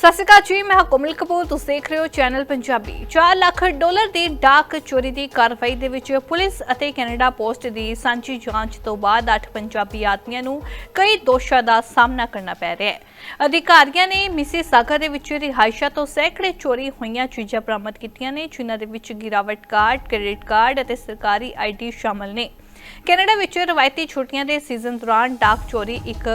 ਸਤਿ ਸ਼੍ਰੀ ਅਕਾਲ ਜੀ, ਮੈਂ ਕੋਮਲ ਕਪੂਰ, ਤੁਸੀਂ ਦੇਖ ਰਹੇ ਹੋ ਚੈਨਲ ਪੰਜਾਬੀ। 4 ਲੱਖ ਡਾਲਰ ਦੀ ਡਾਕ ਚੋਰੀ ਦੀ ਕਾਰਵਾਈ ਦੇ ਵਿੱਚ ਪੁਲਿਸ ਅਤੇ ਕੈਨੇਡਾ ਪੋਸਟ ਦੀ ਸਾਂਝੀ ਜਾਂਚ ਤੋਂ ਬਾਅਦ 8 ਪੰਜਾਬੀ ਆਦਮੀਆਂ ਨੂੰ ਕਈ ਦੋਸ਼ਾਂ ਦਾ ਸਾਹਮਣਾ ਕਰਨਾ ਪੈ ਰਿਹਾ ਹੈ। ਅਧਿਕਾਰੀਆਂ ਨੇ ਮਿਸੀਸਾਗਾ ਦੇ ਵਿੱਚ ਰਿਹਾਇਸ਼ਾਂ ਤੋਂ ਸੈਂਕੜੇ ਚੋਰੀ ਹੋਈਆਂ ਚੀਜ਼ਾਂ ਬਰਾਮਦ ਕੀਤੀਆਂ ਨੇ, ਜਿਨ੍ਹਾਂ ਦੇ ਵਿੱਚ ਗਿਰਾਵਟ ਕਾਰਡ, ਕ੍ਰੈਡਿਟ ਕਾਰਡ ਅਤੇ ਸਰਕਾਰੀ ਆਈਡੀ ਸ਼ਾਮਲ ਨੇ। ਕੈਨੇਡਾ ਵਿੱਚ ਰਵਾਇਤੀ ਛੁੱਟੀਆਂ ਦੇ ਸੀਜ਼ਨ ਦੌਰਾਨ ਡਾਕ ਚੋਰੀ ਇੱਕ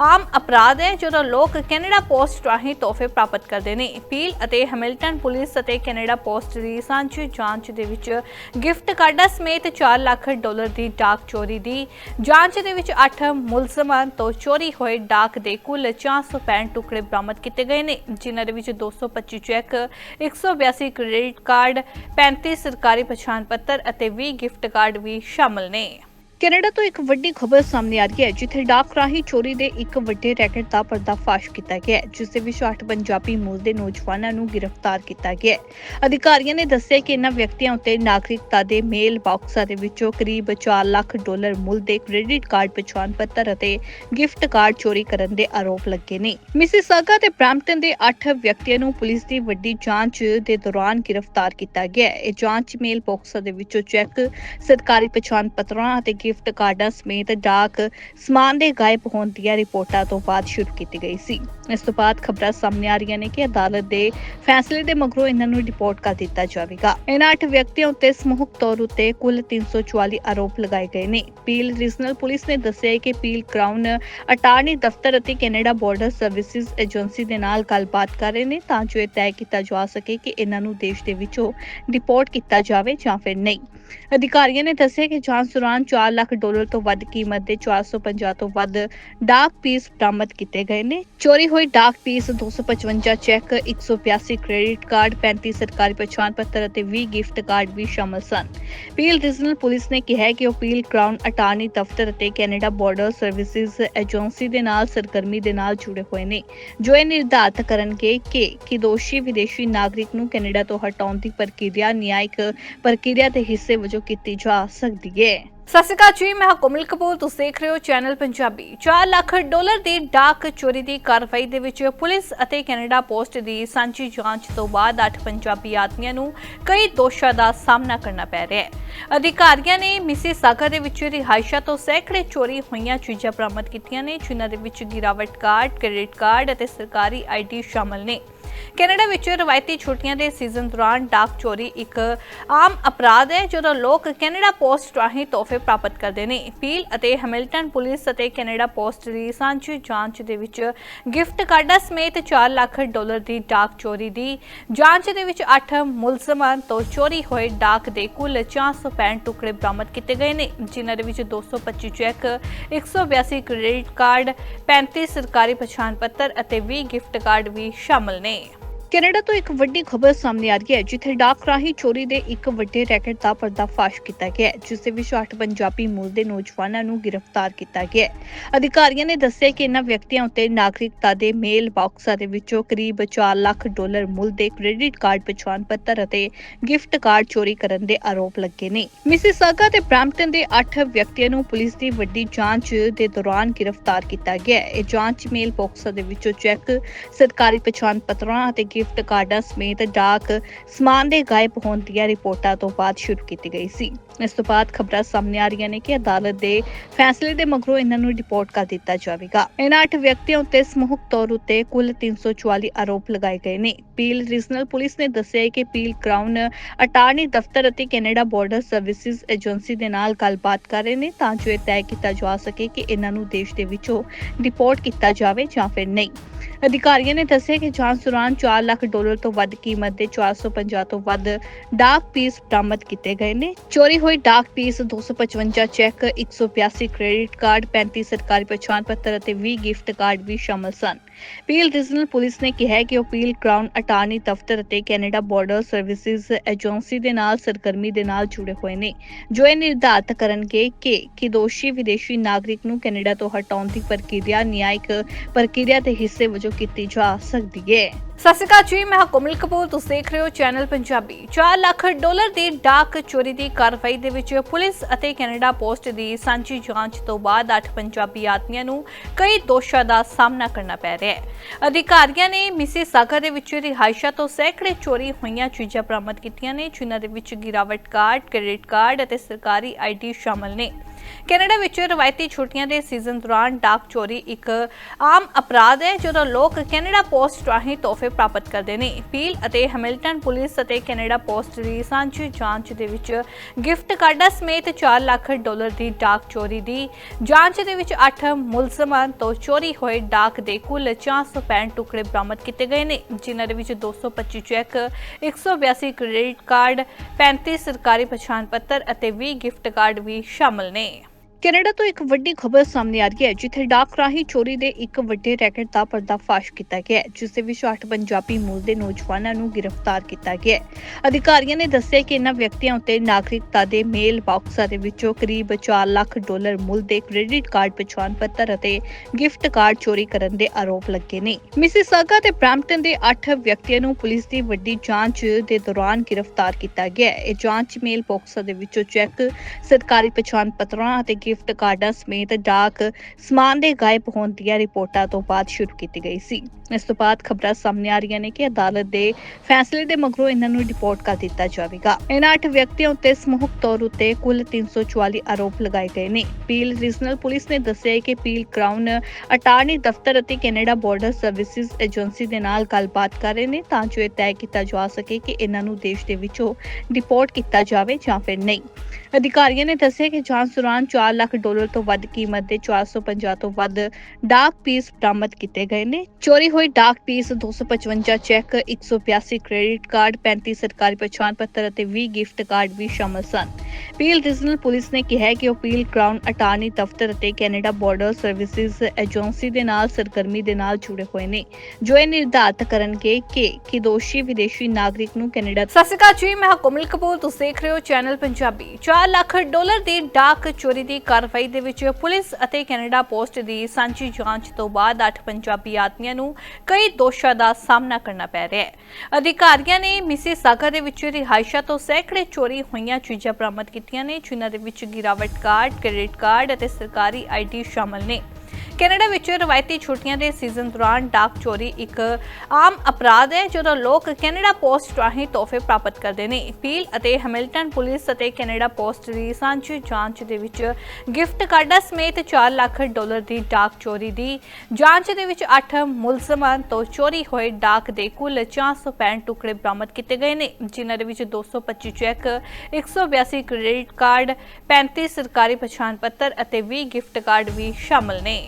ਆਮ ਅਪਰਾਧ ਹੈ, ਜਦੋਂ ਲੋਕ ਕੈਨੇਡਾ ਪੋਸਟ ਰਾਹੀਂ ਤੋਹਫੇ ਪ੍ਰਾਪਤ ਕਰਦੇ ਨੇ। ਪੀਲ ਅਤੇ ਹੈਮਿਲਟਨ ਪੁਲਿਸ ਅਤੇ ਕੈਨੇਡਾ ਪੋਸਟ ਦੀ ਸਾਂਝੀ ਜਾਂਚ ਦੇ ਵਿੱਚ ਗਿਫਟ ਕਾਰਡਾਂ ਸਮੇਤ 4 ਲੱਖ ਡਾਲਰ ਦੀ ਡਾਕ ਚੋਰੀ ਦੀ ਜਾਂਚ ਦੇ ਵਿੱਚ 8 ਮੁਲਜ਼ਮਾਂ ਤੋਂ ਚੋਰੀ ਹੋਏ ਡਾਕ ਦੇ ਕੁੱਲ 465 ਟੁਕੜੇ ਬਰਾਮਦ ਕੀਤੇ ਗਏ ਨੇ, ਜਿਨ੍ਹਾਂ ਦੇ ਵਿੱਚ 225 ਚੈੱਕ 182 ਕ੍ਰੈਡਿਟ ਕਾਰਡ 35 ਸਰਕਾਰੀ ਪਛਾਣ ਪੱਤਰ ਅਤੇ 20 ਗਿਫਟ ਕਾਰਡ ਵੀ ਸ਼ਾਮਲ ਨੇ। ਕੈਨੇਡਾ ਤੋਂ ਇੱਕ ਵੱਡੀ ਖਬਰ ਸਾਹਮਣੇ ਆ ਰਹੀ ਹੈ, ਜਿੱਥੇ ਡਾਕ ਰਾਹੀਂ ਚੋਰੀ ਦੇ ਇੱਕ ਵੱਡੇ ਰੈਕਟ ਦਾ ਪਰਦਾਫਾਸ਼ ਕੀਤਾ ਗਿਆ ਹੈ, ਜਿਸ ਦੇ ਵਿੱਚ 8 ਪੰਜਾਬੀ ਮੂਲ ਦੇ ਨੌਜਵਾਨਾਂ ਨੂੰ ਗ੍ਰਿਫਤਾਰ ਕੀਤਾ ਗਿਆ ਹੈ। ਅਧਿਕਾਰੀਆਂ ਨੇ ਦੱਸਿਆ ਕਿ ਇਹਨਾਂ ਵਿਅਕਤੀਆਂ ਉੱਤੇ ਨਾਗਰਿਕਤਾ ਦੇ ਮੇਲ ਬਾਕਸਾਂ ਦੇ ਵਿੱਚੋਂ ਕਰੀਬ 4 ਲੱਖ ਡਾਲਰ ਮੁੱਲ ਦੇ ਕ੍ਰੈਡਿਟ ਕਾਰਡ, ਪਛਾਣ ਪੱਤਰ ਅਤੇ ਗਿਫਟ ਕਾਰਡ ਚੋਰੀ ਕਰਨ ਦੇ ਆਰੋਪ ਲੱਗੇ ਨੇ। ਮਿਸੀਸਾਗਾ ਤੇ ਬ੍ਰੈਂਪਟਨ ਦੇ 8 ਵਿਅਕਤੀਆਂ ਨੂੰ ਪੁਲਿਸ ਦੀ ਵੱਡੀ ਜਾਂਚ ਦੇ ਦੌਰਾਨ ਗ੍ਰਿਫਤਾਰ ਕੀਤਾ ਗਿਆ ਹੈ। ਇਹ ਜਾਂਚ ਮੇਲ ਬਾਕਸਾਂ ਦੇ ਵਿੱਚੋਂ ਚੈੱਕ, ਸਰਕਾਰੀ ਪਛਾਣ ਪੱਤਰਾਂ ਅਤੇ ਗਿਫਟ ਕਾਰਡਾਂ ਸਮੇਤ ਡਾਕ ਸਮਾਨ ਦੇ ਗਾਇਬ ਹੋਣ ਦੀਆਂ ਰਿਪੋਰਟਾਂ ਤੋਂ ਬਾਅਦ ਸ਼ੁਰੂ ਕੀਤੀ ਗਈ ਸੀ। ਇਸ ਤੋਂ ਬਾਅਦ ਖਬਰਾਂ ਸਾਹਮਣੇ ਆ ਰਹੀਆਂ ਨੇ ਕਿ ਅਦਾਲਤ ਦੇ ਫੈਸਲੇ ਦੇ ਮਗਰੋਂ ਇਹਨਾਂ ਨੂੰ ਡਿਪੋਰਟ ਕਰ ਦਿੱਤਾ ਜਾਵੇਗਾ। ਇਹਨਾਂ ਅੱਠ ਵਿਅਕਤੀਆਂ ਉੱਤੇ ਸਮੂਹਕ ਤੌਰ ਉੱਤੇ ਕੁੱਲ 344 ਆਰੋਪ ਲਗਾਏ ਗਏ ਨੇ। ਪੀਲ ਰੀਜਨਲ ਪੁਲਿਸ ਨੇ ਦੱਸਿਆ ਕਿ ਪੀਲ ਕ੍ਰਾਊਨ ਅਟਾਰਨੀ ਦਫ਼ਤਰ ਅਤੇ ਕੈਨੇਡਾ ਬਾਰਡਰ ਸਰਵਿਸਿਜ਼ ਏਜੰਸੀ ਦੇ ਨਾਲ ਗੱਲਬਾਤ ਕਰ ਰਹੇ ਨੇ ਤਾਂ ਜੋ ਇਹ ਤੈਅ ਕੀਤਾ ਜਾ ਸਕੇ ਕਿ ਇਹਨਾਂ ਨੂੰ ਦੇਸ਼ ਦੇ ਵਿੱਚੋਂ ਡਿਪੋਰਟ ਕੀਤਾ ਜਾਵੇ ਜਾਂ ਫਿਰ ਨਹੀਂ। ਅਧਿਕਾਰੀਆਂ ਨੇ ਦੱਸਿਆ ਕਿ ਜਾਂਚ ਦੌਰਾਨ 4 ਲੱਖ ਡਾਲਰ ਤੋਂ ਵੱਧ ਕੀਮਤ ਦੇ 450 ਤੋਂ ਵੱਧ ਡਾਕ ਪੀਸ ਬਰਾਮਦ ਕੀਤੇ ਗਏ ਨੇ। ਚੋਰੀ ਹੋਈ ਡਾਕ ਪੀਸ 255 ਚੈੱਕ 182 ਕ੍ਰੈਡਿਟ ਕਾਰਡ 35 ਸਰਕਾਰੀ ਪਛਾਣ ਪੱਤਰ ਅਤੇ 20 ਗਿਫਟ ਕਾਰਡ ਵੀ ਸ਼ਾਮਲ ਸਨ। ਪੀਲ ਰੀਜਨਲ ਪੁਲਿਸ ਨੇ ਕਿਹਾ ਕਿ ਉਹ ਪੀਲ ਕ੍ਰਾਊਨ ਅਟਾਰਨੀ ਦਫ਼ਤਰ ਅਤੇ ਕੈਨੇਡਾ ਬਾਰਡਰ ਸਰਵਿਸਿਜ਼ ਏਜੰਸੀ ਦੇ ਨਾਲ, ਸਰਗਰਮੀ ਦੇ ਨਾਲ ਜੁੜੇ ਹੋਏ ਨੇ। ਜੋ ਇਹ ਨਿਰਧਾਰਤ ਕਰਨਗੇ ਕਿ ਕਿ ਦੋਸ਼ੀ ਵਿਦੇਸ਼ੀ ਨਾਗਰਿਕ ਨੂੰ ਕੈਨੇਡਾ ਤੋਂ ਹਟਾਉਣ ਦੀ ਪ੍ਰਕਿਰਿਆ, ਨਿਆਇਕ ਪ੍ਰਕਿਰਿਆ ਦੇ ਹਿੱਸੇ ਵਜੋਂ ਕੀਤੀ ਜਾ ਸਕਦੀ ਹੈ ਸਤਿ ਸ਼੍ਰੀ ਅਕਾਲ ਜੀ, ਮੈਂ ਹਾਂ ਕੋਮਲ ਕਪੂਰ, ਤੁਸੀਂ ਦੇਖ ਰਹੇ ਹੋ ਚੈਨਲ ਪੰਜਾਬੀ। 4 ਲੱਖ ਡਾਲਰ ਦੀ ਡਾਕ ਚੋਰੀ ਦੀ ਕਾਰਵਾਈ ਦੇ ਵਿੱਚ ਪੁਲਿਸ ਅਤੇ ਕੈਨੇਡਾ ਪੋਸਟ ਦੀ ਸਾਂਝੀ ਜਾਂਚ ਤੋਂ ਬਾਅਦ 8 ਪੰਜਾਬੀ ਆਦਮੀਆਂ ਨੂੰ ਕਈ ਦੋਸ਼ਾਂ ਦਾ ਸਾਹਮਣਾ ਕਰਨਾ ਪੈ ਰਿਹਾ ਹੈ। ਅਧਿਕਾਰੀਆਂ ਨੇ ਮਿਸੀਸਾਗਾ ਦੇ ਵਿੱਚ ਰਿਹਾਇਸ਼ਾਂ ਤੋਂ ਸੈਂਕੜੇ ਚੋਰੀ ਹੋਈਆਂ ਚੀਜ਼ਾਂ ਬਰਾਮਦ ਕੀਤੀਆਂ ਨੇ, ਜਿਨ੍ਹਾਂ ਦੇ ਵਿੱਚ ਗਿਰਾਵਟ ਕਾਰਡ, ਕ੍ਰੈਡਿਟ ਕਾਰਡ ਅਤੇ ਸਰਕਾਰੀ ਆਈਡੀ ਸ਼ਾਮਲ ਨੇ। ਕੈਨੇਡਾ ਵਿੱਚ ਰਵਾਇਤੀ ਛੁੱਟੀਆਂ ਦੇ ਸੀਜ਼ਨ ਦੌਰਾਨ ਡਾਕ ਚੋਰੀ ਇੱਕ ਆਮ ਅਪਰਾਧ ਹੈ, ਜਦੋਂ ਲੋਕ ਕੈਨੇਡਾ ਪੋਸਟ ਰਾਹੀਂ ਤੋਹਫੇ ਪ੍ਰਾਪਤ ਕਰਦੇ ਨੇ। ਪੀਲ ਅਤੇ ਹੈਮਿਲਟਨ ਪੁਲਿਸ ਅਤੇ ਕੈਨੇਡਾ ਪੋਸਟ ਦੀ ਸਾਂਝੀ ਜਾਂਚ ਦੇ ਵਿੱਚ ਗਿਫਟ ਕਾਰਡਾਂ ਸਮੇਤ 4 ਲੱਖ ਡਾਲਰ ਦੀ ਡਾਕ ਚੋਰੀ ਦੀ ਜਾਂਚ ਦੇ ਵਿੱਚ 8 ਮੁਲਜ਼ਮਾਂ ਤੋਂ ਚੋਰੀ ਹੋਏ ਡਾਕ ਦੇ ਕੁੱਲ 465 ਟੁਕੜੇ ਬਰਾਮਦ ਕੀਤੇ ਗਏ ਨੇ, ਜਿਨ੍ਹਾਂ ਦੇ ਵਿੱਚ 225 ਚੈੱਕ 182 ਕ੍ਰੈਡਿਟ ਕਾਰਡ 35 ਸਰਕਾਰੀ ਪਛਾਣ ਪੱਤਰ ਅਤੇ 20 ਗਿਫਟ ਕਾਰਡ ਵੀ ਸ਼ਾਮਲ ਨੇ। ਕੈਨੇਡਾ ਤੋਂ ਇੱਕ ਵੱਡੀ ਖਬਰ ਸਾਹਮਣੇ ਆ ਰਹੀ ਹੈ, ਜਿੱਥੇ ਡਾਕ ਰਾਹੀਂ ਚੋਰੀ ਦੇ ਇੱਕ ਵੱਡੇ ਰੈਕਟ ਦਾ ਪਰਦਾਫਾਸ਼ ਕੀਤਾ ਗਿਆ ਹੈ, ਜਿਸ ਦੇ ਵਿੱਚ 8 ਪੰਜਾਬੀ ਮੂਲ ਦੇ ਨੌਜਵਾਨਾਂ ਨੂੰ ਗ੍ਰਿਫਤਾਰ ਕੀਤਾ ਗਿਆ ਹੈ। ਅਧਿਕਾਰੀਆਂ ਨੇ ਦੱਸਿਆ ਕਿ ਇਹਨਾਂ ਵਿਅਕਤੀਆਂ ਉੱਤੇ ਨਾਗਰਿਕਤਾ ਦੇ ਮੇਲ ਬਾਕਸਾਂ ਦੇ ਵਿੱਚੋਂ ਕਰੀਬ 4 ਲੱਖ ਡਾਲਰ ਮੁੱਲ ਦੇ ਕ੍ਰੈਡਿਟ ਕਾਰਡ ਪਛਾਣ ਪੱਤਰ ਅਤੇ ਗਿਫਟ ਕਾਰਡ ਚੋਰੀ ਕਰਨ ਦੇ ਆਰੋਪ ਲੱਗੇ ਨੇ। ਮਿਸੀਸਾਗਾ ਤੇ ਬ੍ਰੈਂਪਟਨ ਦੇ 8 ਵਿਅਕਤੀਆਂ ਨੂੰ ਪੁਲਿਸ ਦੀ ਵੱਡੀ ਜਾਂਚ ਦੇ ਦੌਰਾਨ ਗ੍ਰਿਫਤਾਰ ਕੀਤਾ ਗਿਆ ਹੈ। ਇਹ ਜਾਂਚ ਮੇਲ ਬਾਕਸਾਂ ਦੇ ਵਿੱਚੋਂ ਚੈੱਕ, ਸਰਕਾਰੀ ਪਛਾਣ ਪੱਤਰਾਂ ਅਤੇ ਗਿਫਟ ਕਾਰਡਾਂ ਸਮੇਤ ਡਾਕ ਸਮਾਨ ਦੇ ਗਾਇਬ ਹੋਣ ਦੀਆਂ ਰਿਪੋਰਟਾਂ ਤੋਂ ਬਾਅਦ ਸ਼ੁਰੂ ਕੀਤੀ ਗਈ ਸੀ। ਇਸ ਤੋਂ ਬਾਅਦ ਖਬਰਾਂ ਸਾਹਮਣੇ ਆ ਰਹੀਆਂ ਨੇ ਕਿ ਅਦਾਲਤ ਦੇ ਫੈਸਲੇ ਦੇ ਮਗਰੋਂ ਇਹਨਾਂ ਨੂੰ ਰਿਪੋਰਟ ਕਰ ਦਿੱਤਾ ਜਾਵੇਗਾ। ਇਹਨਾਂ ਅੱਠ ਵਿਅਕਤੀਆਂ ਉੱਤੇ ਸਮੂਹਕ ਤੌਰ ਉੱਤੇ ਕੁੱਲ 344 ਆਰੋਪ ਲਗਾਏ ਗਏ ਨੇ। ਪੀਲ ਰੀਜਨਲ ਪੁਲਿਸ ਨੇ ਦੱਸਿਆ ਹੈ ਕਿ ਪੀਲ ਕ੍ਰਾਊਨ ਅਟਾਰਨੀ ਦਫ਼ਤਰ ਅਤੇ ਕੈਨੇਡਾ ਬਾਰਡਰ ਸਰਵਿਸਿਜ਼ ਏਜੰਸੀ ਦੇ ਨਾਲ ਗੱਲਬਾਤ ਕਰ ਰਹੇ ਨੇ, ਤਾਂ ਜੋ ਇਹ ਤੈਅ ਕੀਤਾ ਜਾ ਸਕੇ ਕਿ ਇਹਨਾਂ ਨੂੰ ਦੇਸ਼ ਦੇ ਵਿੱਚੋਂ ਡਿਪੋਰਟ ਕੀਤਾ ਜਾਵੇ ਜਾਂ ਫਿਰ ਨਹੀਂ। ਅਧਿਕਾਰੀਆਂ ਨੇ ਦੱਸਿਆ ਕਿ ਜਾਂਚ ਦੌਰਾਨ 4 ਲੱਖ ਡਾਲਰ ਤੋਂ ਵੱਧ ਕੀਮਤ ਦੇ 450 ਤੋਂ ਵੱਧ ਡਾਕ ਪੀਸ ਬਰਾਮਦ ਕੀਤੇ ਗਏ ਨੇ। ਚੋਰੀ ਹੋਈ ਡਾਕ ਪੀਸ 255 ਚੈੱਕ 182 ਕ੍ਰੈਡਿਟ ਕਾਰਡ 35 ਸਰਕਾਰੀ ਪਛਾਣ ਪੱਤਰ ਅਤੇ 20 ਗਿਫਟ ਕਾਰਡ ਵੀ ਸ਼ਾਮਲ ਸਨ। ਪੀਲ ਰੀਜਨਲ ਪੁਲਿਸ ਨੇ ਕਿਹਾ ਕਿ ਉਹ ਪੀਲ ਕ੍ਰਾਊਨ ਅਟਾਰਨੀ ਦਫ਼ਤਰ ਅਤੇ ਕੈਨੇਡਾ ਬਾਰਡਰ ਸਰਵਿਸਿਜ਼ ਏਜੰਸੀ ਦੇ ਨਾਲ, ਸਰਗਰਮੀ ਦੇ ਨਾਲ ਜੁੜੇ ਹੋਏ ਨੇ, ਜੋ ਇਹ ਨਿਰਧਾਰਤ ਕਰਨਗੇ ਕਿ ਕਿ ਦੋਸ਼ੀ ਵਿਦੇਸ਼ੀ ਨਾਗਰਿਕ ਨੂੰ ਕੈਨੇਡਾ ਤੋਂ ਹਟਾਉਣ ਦੀ ਪ੍ਰਕਿਰਿਆ, ਨਿਆਇਕ ਪ੍ਰਕਿਰਿਆ ਦੇ ਹਿੱਸੇ ਵਜੋਂ ਕੀਤੀ ਜਾ ਸਕਦੀ ਹੈ। ਸਤਿ ਸ਼੍ਰੀ ਅਕਾਲ ਜੀ, ਮੈਂ ਹਾਂ ਕੋਮਲ ਕਪੂਰ, ਤੁਸੀਂ ਦੇਖ ਰਹੇ ਹੋ ਚੈਨਲ ਪੰਜਾਬੀ। 4 ਲੱਖ ਡਾਲਰ ਦੀ ਡਾਕ ਚੋਰੀ ਦੀ ਕਾਰਵਾਈ ਦੇ ਵਿੱਚ ਪੁਲਿਸ ਅਤੇ ਕੈਨੇਡਾ ਪੋਸਟ ਦੀ ਸਾਂਝੀ ਜਾਂਚ ਤੋਂ ਬਾਅਦ 8 ਪੰਜਾਬੀ ਆਦਮੀਆਂ ਨੂੰ ਕਈ ਦੋਸ਼ਾਂ ਦਾ ਸਾਹਮਣਾ ਕਰਨਾ ਪੈ ਰਿਹਾ ਹੈ। ਅਧਿਕਾਰੀਆਂ ਨੇ ਮਿਸੀਸਾਗਾ ਦੇ ਵਿੱਚ ਰਿਹਾਇਸ਼ਾਂ ਤੋਂ ਸੈਂਕੜੇ ਚੋਰੀ ਹੋਈਆਂ ਚੀਜ਼ਾਂ ਬਰਾਮਦ ਕੀਤੀਆਂ ਨੇ, ਜਿਨ੍ਹਾਂ ਦੇ ਵਿੱਚ ਗਿਰਾਵਟ ਕਾਰਡ, ਕ੍ਰੈਡਿਟ ਕਾਰਡ ਅਤੇ ਸਰਕਾਰੀ ਆਈਡੀ ਸ਼ਾਮਲ ਨੇ। ਕੈਨੇਡਾ ਵਿੱਚ ਰਵਾਇਤੀ ਛੁੱਟੀਆਂ ਦੇ ਸੀਜ਼ਨ ਦੌਰਾਨ ਡਾਕ ਚੋਰੀ ਇੱਕ ਆਮ ਅਪਰਾਧ ਹੈ, ਜਦੋਂ ਲੋਕ ਕੈਨੇਡਾ ਪੋਸਟ ਰਾਹੀਂ ਤੋਹਫੇ ਪ੍ਰਾਪਤ ਕਰਦੇ ਨੇ। ਪੀਲ ਅਤੇ ਹੈਮਿਲਟਨ ਪੁਲਿਸ ਅਤੇ ਕੈਨੇਡਾ ਪੋਸਟ ਦੀ ਸਾਂਝੀ ਜਾਂਚ ਦੇ ਵਿੱਚ ਗਿਫਟ ਕਾਰਡਾਂ ਸਮੇਤ 4 ਲੱਖ ਡਾਲਰ ਦੀ ਡਾਕ ਚੋਰੀ ਦੀ ਜਾਂਚ ਦੇ ਵਿੱਚ 8 ਮੁਲਜ਼ਮਾਂ ਤੋਂ ਚੋਰੀ ਹੋਏ ਡਾਕ ਦੇ ਕੁੱਲ 465 ਟੁਕੜੇ ਬਰਾਮਦ ਕੀਤੇ ਗਏ ਨੇ, ਜਿਨ੍ਹਾਂ ਦੇ ਵਿੱਚ 225 ਚੈੱਕ 182 ਕ੍ਰੈਡਿਟ ਕਾਰਡ 35 ਸਰਕਾਰੀ ਪਛਾਣ ਪੱਤਰ ਅਤੇ 20 ਗਿਫਟ ਕਾਰਡ ਵੀ ਸ਼ਾਮਲ ਨੇ। ਕੈਨੇਡਾ ਤੋਂ ਇੱਕ ਵੱਡੀ ਖਬਰ ਸਾਹਮਣੇ ਆ ਰਹੀ ਹੈ, ਜਿੱਥੇ ਡਾਕ ਰਾਹੀਂ ਚੋਰੀ ਦੇ ਇੱਕ ਵੱਡੇ ਰੈਕਟ ਦਾ ਪਰਦਾਫਾਸ਼ ਕੀਤਾ ਗਿਆ ਹੈ, ਜਿਸ ਦੇ ਵਿੱਚ 8 ਪੰਜਾਬੀ ਮੂਲ ਦੇ ਨੌਜਵਾਨਾਂ ਨੂੰ ਗ੍ਰਿਫਤਾਰ ਕੀਤਾ ਗਿਆ ਹੈ। ਅਧਿਕਾਰੀਆਂ ਨੇ ਦੱਸਿਆ ਕਿ ਇਹਨਾਂ ਵਿਅਕਤੀਆਂ ਉੱਤੇ ਨਾਗਰਿਕਤਾ ਦੇ ਮੇਲ ਬਾਕਸਾਂ ਦੇ ਵਿੱਚੋਂ ਕਰੀਬ 4 ਲੱਖ ਡਾਲਰ ਮੁੱਲ ਦੇ ਕ੍ਰੈਡਿਟ ਕਾਰਡ ਪਛਾਣ ਪੱਤਰ ਅਤੇ ਗਿਫਟ ਕਾਰਡ ਚੋਰੀ ਕਰਨ ਦੇ ਆਰੋਪ ਲੱਗੇ ਨੇ। ਮਿਸੀਸਾਗਾ ਤੇ ਬ੍ਰੈਂਪਟਨ ਦੇ 8 ਵਿਅਕਤੀਆਂ ਨੂੰ ਪੁਲਿਸ ਦੀ ਵੱਡੀ ਜਾਂਚ ਦੇ ਦੌਰਾਨ ਗ੍ਰਿਫਤਾਰ ਕੀਤਾ ਗਿਆ ਹੈ। ਇਹ ਜਾਂਚ ਮੇਲ ਬਾਕਸਾਂ ਦੇ ਵਿੱਚੋਂ ਚੈੱਕ, ਸਰਕਾਰੀ ਪਛਾਣ ਪੱਤਰਾਂ ਅਤੇ ਗਿਫਟ ਕਾਰਡਾਂ ਸਮੇਤ ਡਾਕ ਸਮਾਨ ਦੇ ਗਾਇਬ ਹੋਣ ਦੀਆਂ ਰਿਪੋਰਟਾਂ ਤੋਂ ਬਾਅਦ ਸ਼ੁਰੂ ਕੀਤੀ ਗਈ ਸੀ। ਇਸ ਤੋਂ ਬਾਅਦ ਖਬਰਾਂ ਸਾਹਮਣੇ ਆ ਰਹੀਆਂ ਨੇ ਕਿ ਅਦਾਲਤ ਦੇ ਫੈਸਲੇ ਦੇ ਮਗਰੋਂ ਇਹਨਾਂ ਨੂੰ ਡਿਪੋਰਟ ਕਰ ਦਿੱਤਾ ਜਾਵੇਗਾ। ਇਹਨਾਂ ਅੱਠ ਵਿਅਕਤੀਆਂ ਉੱਤੇ ਸਮੂਹਕ ਤੌਰ ਉੱਤੇ ਕੁੱਲ 344 ਆਰੋਪ ਲਗਾਏ ਗਏ ਨੇ। ਪੀਲ ਰੀਜਨਲ ਪੁਲਿਸ ਨੇ ਦੱਸਿਆ ਹੈ ਕਿ ਪੀਲ ਕਰਾਊਨ ਅਟਾਰਨੀ ਦਫ਼ਤਰ ਅਤੇ ਕੈਨੇਡਾ ਬਾਰਡਰ ਸਰਵਿਸਿਜ਼ ਏਜੰਸੀ ਦੇ ਨਾਲ ਗੱਲਬਾਤ ਕਰ ਰਹੇ ਨੇ ਤਾਂ ਜੋ ਇਹ ਤੈਅ ਕੀਤਾ ਜਾ ਸਕੇ ਕਿ ਇਹਨਾਂ ਨੂੰ ਦੇਸ਼ ਦੇ ਵਿੱਚੋਂ ਡਿਪੋਰਟ ਕੀਤਾ ਜਾਵੇ ਜਾਂ ਫਿਰ ਨਹੀਂ। ਅਧਿਕਾਰੀਆਂ ਨੇ ਦੱਸਿਆ ਕਿ ਜਾਂਚ ਦੌਰਾਨ 4 ਲੱਖ ਡਾਲਰ ਤੋਂ ਵੱਧ ਕੀਮਤ ਦੇ 450 ਤੋਂ ਵੱਧ ਡਾਕ ਪੀਸ ਬਰਾਮਦ ਕੀਤੇ ਗਏ ਨੇ। ਚੋਰੀ ਹੋਈ ਡਾਕ ਪੀਸ 255 ਚੈੱਕ 182 ਕ੍ਰੈਡਿਟ ਕਾਰਡ 35 ਸਰਕਾਰੀ ਪਛਾਣ ਪੱਤਰ ਅਤੇ 20 ਗਿਫਟ ਕਾਰਡ ਵੀ ਸ਼ਾਮਲ ਸਨ। ਪੀਲ ਰੀਜਨਲ ਪੁਲਿਸ ਨੇ ਕਿਹਾ ਕਿ ਉਹ ਪੀਲ ਕਰਾਊਨ ਅਟਾਰਨੀ ਦਫ਼ਤਰ ਅਤੇ ਕੈਨੇਡਾ ਬਾਰਡਰ ਸਰਵਿਸਿਜ਼ ਏਜੰਸੀ ਦੇ ਨਾਲ ਸਰਗਰਮੀ ਦੇ ਨਾਲ ਜੁੜੇ ਹੋਏ ਨੇ, ਜੋ ਇਹ ਨਿਰਧਾਰਤ ਕਰਨਗੇ ਕਿ ਕਿ ਦੋਸ਼ੀ ਵਿਦੇਸ਼ੀ ਨਾਗਰਿਕ ਨੂੰ ਕੈਨੇਡਾ ਸਤਿ ਸ਼੍ਰੀ ਅਕਾਲ ਜੀ, ਮੈਂ ਹਾਂ ਕਪੂਰ, ਤੁਸੀਂ ਦੇਖ ਰਹੇ ਹੋ ਚੈਨਲ ਪੰਜਾਬੀ 4 ਲੱਖ ਡਾਲਰ ਦੀ ਡਾਕ ਚੋਰੀ ਦੀ ਕਾਰਵਾਈ ਦੇ ਵਿੱਚ ਪੁਲਿਸ ਅਤੇ ਕੈਨੇਡਾ ਪੋਸਟ ਦੀ ਸਾਂਝੀ ਜਾਂਚ ਤੋਂ ਬਾਅਦ 8 ਪੰਜਾਬੀ ਆਦਮੀਆਂ ਨੂੰ ਕਈ ਦੋਸ਼ਾਂ ਦਾ ਸਾਹਮਣਾ ਕਰਨਾ ਪੈ ਰਿਹਾ ਹੈ। ਅਧਿਕਾਰੀਆਂ ਨੇ ਮਿਸੇ ਸਾਗਰ ਦੇ ਵਿੱਚ ਰਿਹਾਇਸ਼ਾਂ ਤੋਂ ਸੈਂਕੜੇ ਚੋਰੀ ਹੋਈਆਂ ਚੀਜ਼ਾਂ ਬਰਾਮਦ ਕੀਤੀਆਂ ਨੇ, ਜਿਨ੍ਹਾਂ ਦੇ ਵਿੱਚ ਗਿਰਾਵਟ ਕਾਰਡ, ਕ੍ਰੈਡਿਟ ਕਾਰਡ ਅਤੇ ਸਰਕਾਰੀ ਆਈਡੀ ਸ਼ਾਮਲ ਨੇ। ਕੈਨੇਡਾ ਵਿੱਚ ਰਵਾਇਤੀ ਛੁੱਟੀਆਂ ਦੇ ਸੀਜ਼ਨ ਦੌਰਾਨ ਡਾਕ ਚੋਰੀ ਇੱਕ ਆਮ ਅਪਰਾਧ ਹੈ, ਜਦੋਂ ਲੋਕ ਕੈਨੇਡਾ ਪੋਸਟ ਰਾਹੀਂ ਤੋਹਫੇ ਪ੍ਰਾਪਤ ਕਰਦੇ ਨੇ। ਪੀਲ ਅਤੇ ਹੈਮਿਲਟਨ ਪੁਲਿਸ ਅਤੇ ਕੈਨੇਡਾ ਪੋਸਟ ਦੀ ਸਾਂਝੀ ਜਾਂਚ ਦੇ ਵਿੱਚ ਗਿਫਟ ਕਾਰਡਾਂ ਸਮੇਤ 4 ਲੱਖ ਡਾਲਰ ਦੀ ਡਾਕ ਚੋਰੀ ਦੀ ਜਾਂਚ ਦੇ ਵਿੱਚ 8 ਮੁਲਜ਼ਮਾਂ ਤੋਂ ਚੋਰੀ ਹੋਏ ਡਾਕ ਦੇ ਕੁੱਲ 465 ਟੁਕੜੇ ਬਰਾਮਦ ਕੀਤੇ ਗਏ ਨੇ। ਜਿਨ੍ਹਾਂ ਦੇ ਵਿੱਚ 225 ਚੈੱਕ 182 ਕ੍ਰੈਡਿਟ ਕਾਰਡ 35 ਸਰਕਾਰੀ ਪਛਾਣ ਪੱਤਰ ਅਤੇ 20 ਗਿਫਟ ਕਾਰਡ ਵੀ ਸ਼ਾਮਲ ਨੇ।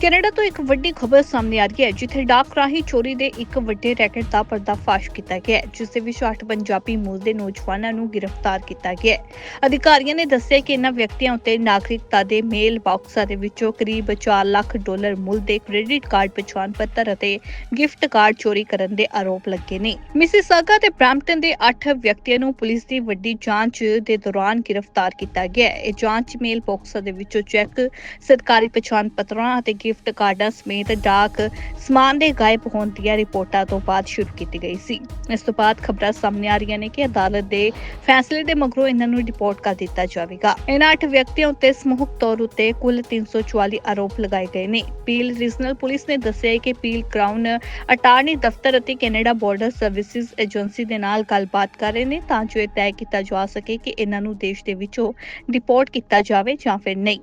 ਕੈਨੇਡਾ ਤੋਂ ਇੱਕ ਵੱਡੀ ਖਬਰ ਸਾਹਮਣੇ ਆ ਰਹੀ ਹੈ, ਜਿੱਥੇ ਡਾਕ ਰਾਹੀਂ ਚੋਰੀ ਦੇ ਇੱਕ ਵੱਡੇ ਰੈਕਟ ਦਾ ਪਰਦਾਫਾਸ਼ ਕੀਤਾ ਗਿਆ ਹੈ, ਜਿਸ ਦੇ ਵਿੱਚ 8 ਪੰਜਾਬੀ ਮੂਲ ਦੇ ਨੌਜਵਾਨਾਂ ਨੂੰ ਗ੍ਰਿਫਤਾਰ ਕੀਤਾ ਗਿਆ ਹੈ। ਅਧਿਕਾਰੀਆਂ ਨੇ ਦੱਸਿਆ ਕਿ ਇਹਨਾਂ ਵਿਅਕਤੀਆਂ ਉੱਤੇ ਨਾਗਰਿਕਤਾ ਦੇ ਮੇਲ ਬਾਕਸਾਂ ਦੇ ਵਿੱਚੋਂ ਕਰੀਬ 4 ਲੱਖ ਡਾਲਰ ਮੁੱਲ ਦੇ ਕ੍ਰੈਡਿਟ ਕਾਰਡ, ਪਛਾਣ ਪੱਤਰ ਅਤੇ ਗਿਫਟ ਕਾਰਡ ਚੋਰੀ ਕਰਨ ਦੇ ਆਰੋਪ ਲੱਗੇ ਨੇ। ਮਿਸੀਸਾਗਾ ਤੇ ਬ੍ਰੈਂਪਟਨ ਦੇ 8 ਵਿਅਕਤੀਆਂ ਨੂੰ ਪੁਲਿਸ ਦੀ ਵੱਡੀ ਜਾਂਚ ਦੇ ਦੌਰਾਨ ਗ੍ਰਿਫਤਾਰ ਕੀਤਾ ਗਿਆ ਹੈ। ਇਹ ਜਾਂਚ ਮੇਲ ਬਾਕਸਾਂ ਦੇ ਵਿੱਚੋਂ ਚੈੱਕ, ਸਰਕਾਰੀ ਪਛਾਣ ਪੱਤਰਾਂ ਅਤੇ ਗਿਫਟ ਕਾਰਡਾਂ ਸਮੇਤ ਡਾਕ ਸਮਾਨ ਦੇ ਗਾਇਬ ਹੋਣ ਦੀਆਂ ਰਿਪੋਰਟਾਂ ਤੋਂ ਬਾਅਦ ਸ਼ੁਰੂ ਕੀਤੀ ਗਈ ਸੀ। ਇਸ ਤੋਂ ਬਾਅਦ ਖਬਰਾਂ ਸਾਹਮਣੇ ਆ ਰਹੀਆਂ ਨੇ ਕਿ ਅਦਾਲਤ ਦੇ ਫੈਸਲੇ ਦੇ ਮਗਰੋਂ ਇਹਨਾਂ ਨੂੰ ਡਿਪੋਰਟ ਕਰ ਦਿੱਤਾ ਜਾਵੇਗਾ। ਇਹਨਾਂ ਅੱਠ ਵਿਅਕਤੀਆਂ ਉੱਤੇ ਸਮੂਹਕ ਤੌਰ ਉੱਤੇ ਕੁੱਲ 344 ਆਰੋਪ ਲਗਾਏ ਗਏ ਨੇ। ਪੀਲ ਰੀਜਨਲ ਪੁਲਿਸ ਨੇ ਦੱਸਿਆ ਹੈ ਕਿ ਪੀਲ ਕਰਾਊਨ ਅਟਾਰਨੀ ਦਫ਼ਤਰ ਅਤੇ ਕੈਨੇਡਾ ਬਾਰਡਰ ਸਰਵਿਸਿਜ਼ ਏਜੰਸੀ ਦੇ ਨਾਲ ਗੱਲਬਾਤ ਕਰ ਰਹੇ ਨੇ ਤਾਂ ਜੋ ਇਹ ਤੈਅ ਕੀਤਾ ਜਾ ਸਕੇ ਕਿ ਇਹਨਾਂ ਨੂੰ ਦੇਸ਼ ਦੇ ਵਿੱਚੋਂ ਡਿਪੋਰਟ ਕੀਤਾ ਜਾਵੇ ਜਾਂ ਫਿਰ ਨਹੀਂ।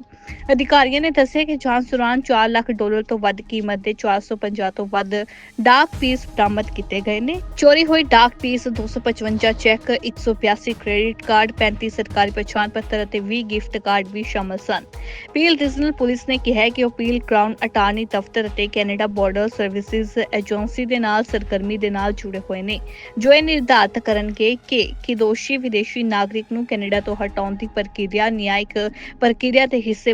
ਅਧਿਕਾਰੀਆਂ ਨੇ ਦੱਸਿਆ ਕਿ ਜਾਂਚ ਦੌਰਾਨ 4 ਲੱਖ ਡਾਲਰ ਤੋਂ ਵੱਧ ਕੀਮਤ ਦੇ 450 ਤੋਂ ਵੱਧ ਡਾਕ ਪੀਸ ਬਰਾਮਦ ਕੀਤੇ ਗਏ ਨੇ। ਚੋਰੀ ਹੋਈ ਡਾਕ ਪੀਸ 255 ਚੈੱਕ 182 ਕ੍ਰੈਡਿਟ ਕਾਰਡ 35 ਸਰਕਾਰੀ ਪਛਾਣ ਪੱਤਰ ਅਤੇ 20 ਗਿਫਟ ਕਾਰਡ ਵੀ ਸ਼ਾਮਲ ਸਨ। ਪੀਲ ਰੀਜਨਲ ਪੁਲਿਸ ਨੇ ਕਿਹਾ ਕਿ ਉਹ ਪੀਲ ਕਰਾਊਨ ਅਟਾਰਨੀ ਦਫ਼ਤਰ ਅਤੇ ਕੈਨੇਡਾ ਬਾਰਡਰ ਸਰਵਿਸਿਜ਼ ਏਜੰਸੀ ਦੇ ਨਾਲ, ਸਰਗਰਮੀ ਦੇ ਨਾਲ ਜੁੜੇ ਹੋਏ ਨੇ। ਜੋ ਇਹ ਨਿਰਧਾਰਤ ਕਰਨਗੇ ਕਿ ਕਿ ਦੋਸ਼ੀ ਵਿਦੇਸ਼ੀ ਨਾਗਰਿਕ ਨੂੰ ਕੈਨੇਡਾ ਤੋਂ ਹਟਾਉਣ ਦੀ ਪ੍ਰਕਿਰਿਆ, ਨਿਆਇਕ ਪ੍ਰਕਿਰਿਆ ਦੇ ਹਿੱਸੇ